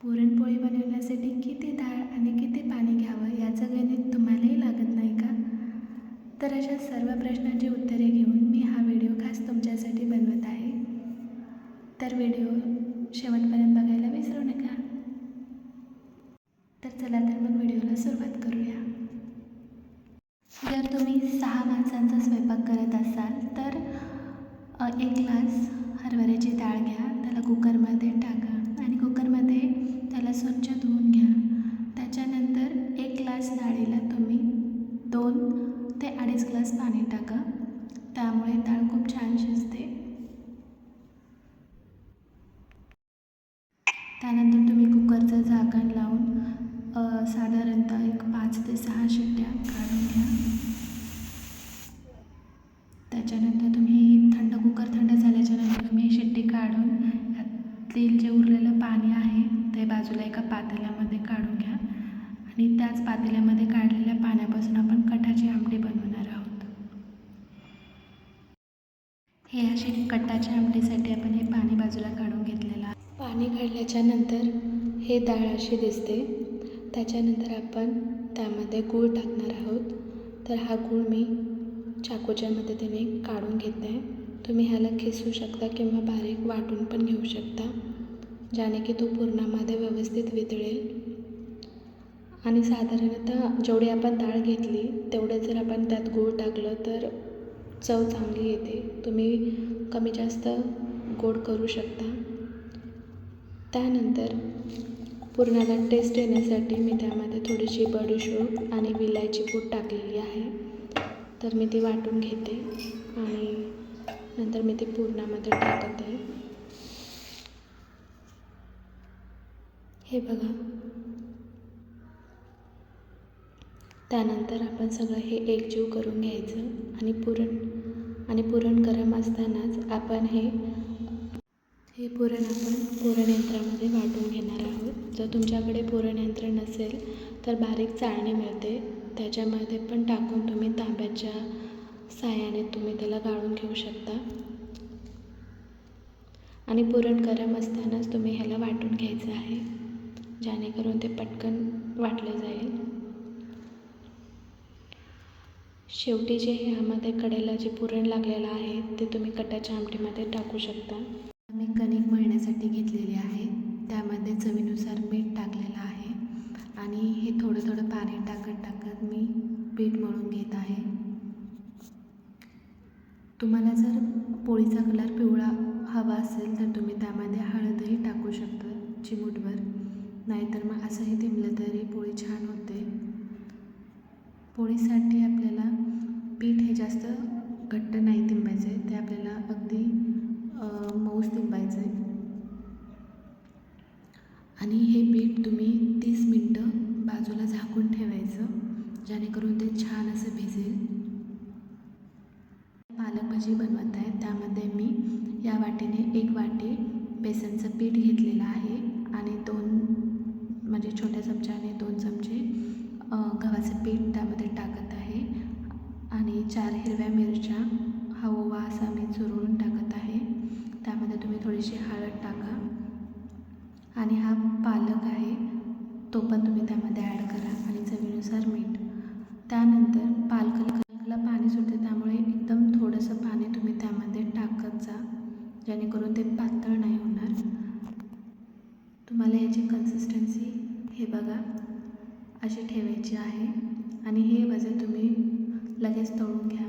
पुरणपोळी बनवण्यासाठी किती डाळ आणि किती पाणी घ्यावं याचं गणित तुम्हालाही लागत नाही का? तर अशा सर्व प्रश्नांची उत्तरे घेऊन मी हा व्हिडिओ खास तुमच्यासाठी बनवत आहे. तर व्हिडिओ शेवटपर्यंत बघायला विसरू नका. तर चला तर मग व्हिडिओला सुरुवात करूया. जर तुम्ही सहा माणसांचा स्वयंपाक करत असाल तर एक ग्लास हरभऱ्याची डाळ घ्या त्याला कुकरमध्ये टाका आणि कुकरमध्ये त्याला स्वच्छ धुवून घ्या त्याच्यानंतर एक ग्लास डाळीला तुम्ही दोन ते अडीच ग्लास पाणी टाका त्यामुळे डाळ खूप छान शिजते त्यानंतर तुम्ही कुकरचं झाकण लावून अ, साधारणतः एक पाच ते सहा शिट्ट्या काढून घ्या त्याच्यानंतर तुम्ही थंड कुकर थंड झाल्याच्यानंतर तुम्ही शिट्टी काढून तेल जे उरलेलं पाणी आहे ते बाजूला एका पातेल्यामध्ये काढून घ्या. आणि त्याच पातेल्यामध्ये काढलेल्या पाण्यापासून आपण कटाची आमटी बनवणार आहोत. हे असे कटाच्या आमटीसाठी आपण हे पाणी बाजूला काढून घेतलेलं आहे. पाणी काढल्याच्या नंतर हे डाळ अशी दिसते. त्याच्यानंतर आपण त्यामध्ये गूळ टाकणार आहोत. तर हा गूळ मी चाकूच्या मदतीने काढून घेत आहे तुम्ही ह्याला खिसू शकता किंवा बारीक वाटून पण घेऊ शकता ज्याने की तो पूर्णामध्ये व्यवस्थित वितळेल. आणि साधारणतः जेवढी आपण डाळ घेतली तेवढे जर आपण त्यात गूळ टाकलं तर चव चांगली येते. तुम्ही कमी जास्त गोड करू शकता. त्यानंतर पुरणाला टेस्ट येण्यासाठी मी त्यामध्ये थोडीशी बडीशोप आणि विलायची पूड टाकलेली आहे. तर मी ती वाटून घेते आणि नंतर मी ते पुरणामध्ये टाकत आहे. हे बघा. त्यानंतर आपण सगळं हे एकजीव करून घ्यायचं आणि पुरण आणि पुरण गरम असतानाच आपण हे हे पुरण आपण पुरण यंत्रामध्ये वाटून घेणार आहोत. जर तुमच्याकडे पुरण यंत्र नसेल तर बारीक चाळणी मिळते. त्याच्यामध्ये पण टाकून तुम्ही तांब्याच्या सहाय्याने तुम्ही त्याला गाळून घेऊ शकता. आणि पुरण गरम असतानाच तुम्ही ह्याला वाटून घ्यायचं आहे जेणेकरून ते पटकन वाटलं जाईल. शेवटी जे ह्यामध्ये कडेला जे पुरण लागलेलं आहे ते तुम्ही कटाच्या आमटीमध्ये टाकू शकता. मी कणिक मळण्यासाठी घेतलेली आहे त्यामध्ये चवीनुसार मीठ टाकलेलं आहे. आणि हे थोडं थोडं पाणी टाकत टाकत मी पीठ मळून घेत आहे. तुम्हाला जर पोळीचा कलर पिवळा हवा असेल तर तुम्ही त्यामध्ये हळदही टाकू शकता चिमूटभर. नाहीतर मग असंही तिंबलं तरी पोळी छान होते. पोळीसाठी आपल्याला पीठ हे जास्त घट्ट नाही तिंबायचं आहे ते आपल्याला अगदी मऊस मऊच तिंबायचं. आहे आणि हे पीठ तुम्ही तीस मिनटं बाजूला झाकून ठेवायचं जेणेकरून ते छान असं भिजेल. भाजी बनवत आहे त्यामध्ये मी या वाटीने एक वाटी बेसनचं पीठ घेतलेलं आहे आणि दोन म्हणजे छोट्या चमच्याने दोन चमचे गव्हाचं पीठ त्यामध्ये टाकत आहे. आणि चार हिरव्या मिरच्या हा ओवा असा मी चुरून टाकत आहे. त्यामध्ये तुम्ही थोडीशी हळद टाका. आणि हा पालक आहे तो पण तुम्ही त्यामध्ये ॲड करा आणि चवीनुसार मीठ. त्यानंतर पालकाला पालकाला पाणी सुटते त्यामुळे एकदम थोडंसं पाणी तुम्ही त्यामध्ये टाकत जा जेणेकरून ते पातळ नाही होणार. तुम्हाला याची कन्सिस्टन्सी हे बघा. अशी ठेवायची आहे. आणि हे भजे तुम्ही लगेच तळून घ्या.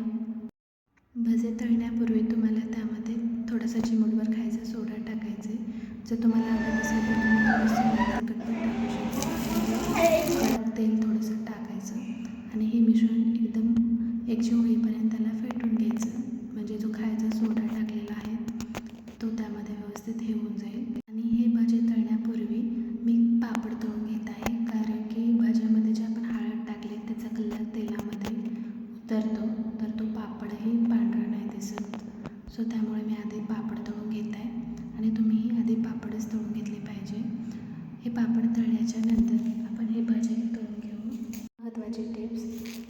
भजे तळण्यापूर्वी तुम्हाला त्यामध्ये थोडासा चिमूटभर खायचा सोडा टाकायचे. जर तुम्हाला आवडत असेल तर तुम्ही थोडंसं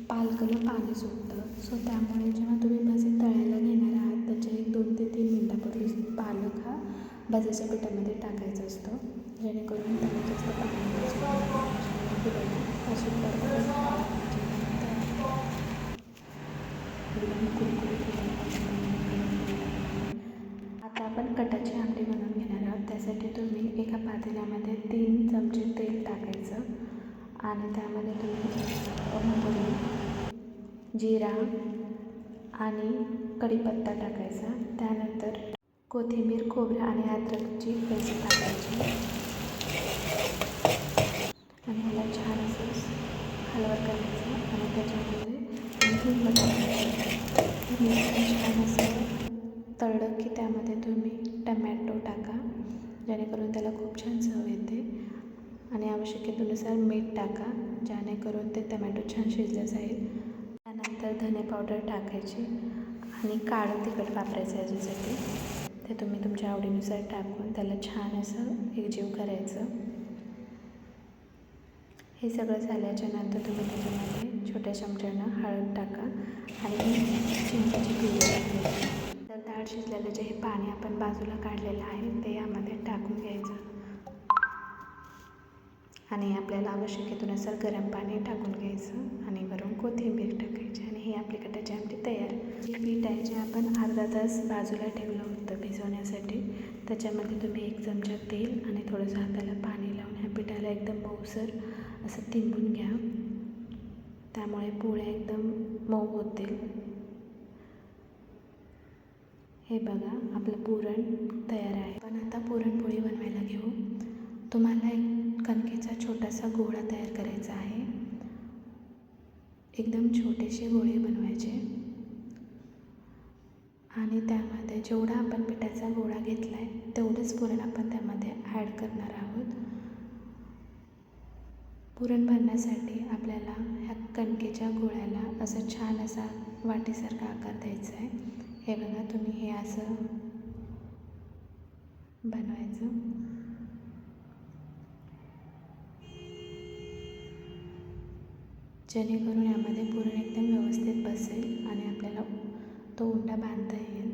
पालकला पाणी सुटतं. सो त्यामुळे जेव्हा तुम्ही भाजी तळायला घेणार आहात त्याच्या एक दोन ते तीन मिनटापूर्वी पालक हा भजाच्या पिठामध्ये टाकायचा असतो. जेणेकरून त्याला जास्त पाणी आता आपण कटाची आमटी बनवून घेणार आहोत. त्यासाठी तुम्ही एका पातेल्यामध्ये तीन चमचे तेल टाकायचं आणि त्यामध्ये तुम्ही जिरा आणि कढीपत्ता टाकायचा. त्यानंतर कोथिंबीर खोबरं आणि अद्रकची पेस्ट टाकायची. आणि ह्याला छान असं हलवत करायचं आणि त्याच्यामध्ये छान असं तळलं की त्यामध्ये तुम्ही टमॅटो टाका जेणेकरून त्याला खूप छान चव येते. आणि आवश्यकतेनुसार मीठ टाका जेणेकरून ते टमॅटो छान शिजलं जाईल. त्यानंतर धने पावडर टाकायची आणि काळं तिखट वापरायचं याच्यासाठी ते तुम्ही तुमच्या आवडीनुसार टाकून त्याला छान असं एकजीव करायचं. हे सगळं झाल्याच्यानंतर तुम्ही त्याच्यामध्ये छोट्या चमच्यानं हळद टाका आणि चिंचेची पिवळी टाकायची तर डाळ शिजलेलं जे हे पाणी आपण बाजूला काढलेलं आहे ते यामध्ये टाकून घ्यायचं. आणि आपल्याला आवश्यकतेनुसार गरम पाणी टाकून घ्यायचं आणि वरून कोथिंबीर टाकायची आणि ही आपली कटाची आमटी तयार. पीठ आहे जे आपण अर्धा तास बाजूला ठेवलं होतं भिजवण्यासाठी. त्याच्यामध्ये तुम्ही एक चमचा तेल आणि थोडंसं हाताला पाणी लावून ह्या पिठाला एकदम मऊसर असं तिंबून घ्या. त्यामुळे पोळ्या एकदम मऊ होतील. हे बघा आपलं पुरण तयार आहे. पण आता पुरणपोळी बनवायला घेऊ. तुम्हाला एक कणकेचा छोटासा गोळा तयार करायचा आहे. एकदम छोटेसे गोळे बनवायचे. आणि त्यामध्ये जेवढा आपण पिठाचा गोळा घेतला आहे तेवढंच पुरण आपण त्यामध्ये ॲड करणार आहोत. पुरण भरण्यासाठी आपल्याला ह्या कणकेच्या गोळ्याला असं छान असा वाटीसारखा आकार द्यायचा आहे. हे बघा तुम्ही हे असं बनवायचं. जेणेकरून यामध्ये पुरण एकदम व्यवस्थित बसेल आणि आपल्याला तो उंडा बांधता येईल.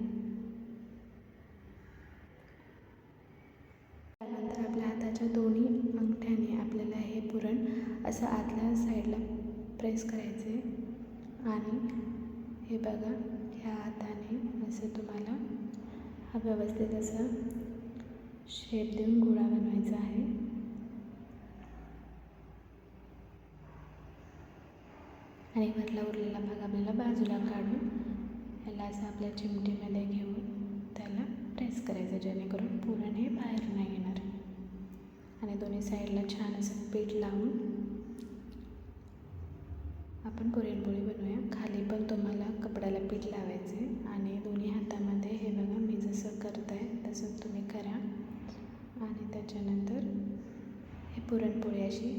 त्यानंतर आपल्या हाताच्या दोन्ही अंगठ्याने आपल्याला हे पुरण असं आतल्या साईडला प्रेस करायचे आणि हे बघा ह्या हाताने असं तुम्हाला हा व्यवस्थित असं शेप देऊन गोळा बनवायचा आहे. आणि वरला उरलेला भाग आपल्याला बाजूला काढून याला असं आपल्या चिमटीमध्ये घेऊन त्याला प्रेस करायचं जेणेकरून पुरण हे बाहेर नाही येणार. आणि दोन्ही साईडला छान असं पीठ लावून आपण पुरणपोळी बनवूया. खाली पण तुम्हाला कपड्याला पीठ लावायचे आणि दोन्ही हातामध्ये हे बघा मी जसं करत आहे तसं तुम्ही करा. आणि त्याच्यानंतर हे पुरणपोळी अशी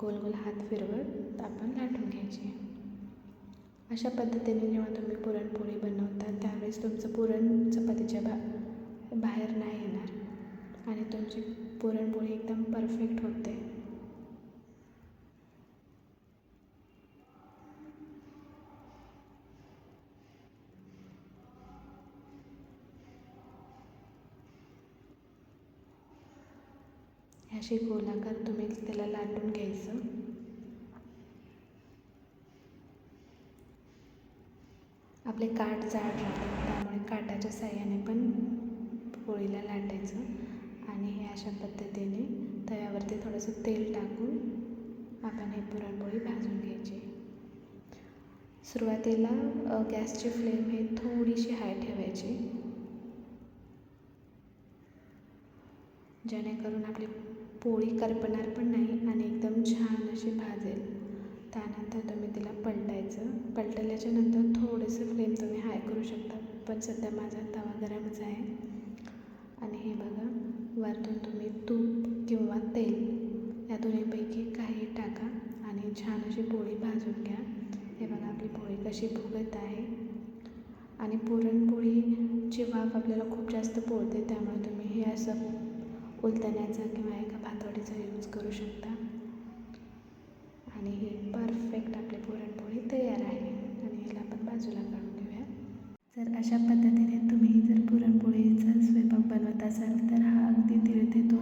गोल गोल हात फिरवत आपण लाटून घ्यायची. अशा पद्धतीने जेव्हा तुम्ही पुरणपोळी बनवता त्यावेळेस तुमचं पुरण चपातीच्या बा बाहेर नाही येणार. आणि तुमची पुरणपोळी एकदम परफेक्ट होते. अशी गोलाकार तुम्ही त्याला लाटून घ्यायचं. आपले काठ जाड राहतात त्यामुळे काठाच्या साह्याने पण पोळीला लाटायचं आणि हे अशा पद्धतीने तव्यावरती थोडंसं तेल टाकून आपण हे पुरणपोळी भाजून घ्यायची. सुरुवातीला गॅसची फ्लेम हे थोडीशी हाय ठेवायची. जेणेकरून आपली पोळी करपणार पण नाही आणि एकदम छान अशी भाजेल. त्यानंतर तुम्ही तिला पलटायचं पलटल्याच्या नंतर थोडंसं फ्लेम तुम्ही हाय करू शकता. पण सध्या माझा तवा गरमच आहे. आणि हे बघा वरतून तुम्ही तूप किंवा तेल या दोन्हीपैकी काही टाका आणि छान अशी पोळी भाजून घ्या. हे बघा आपली पोळी कशी फुगत आहे. आणि पुरणपोळीची वाफ आपल्याला खूप जास्त पोळते त्यामुळे तुम्ही हे असं उलतण्याचा किंवा एका भातवडीचा यूज करू शकता. आणि ही परफेक्ट आपली पुरणपोळी तयार आहे. आणि ह्याला आपण बाजूला काढून घेऊया. जर अशा पद्धतीने तुम्ही जर पुरणपोळीचा स्वयंपाक बनवत असाल तर हा अगदी दीड ते दोन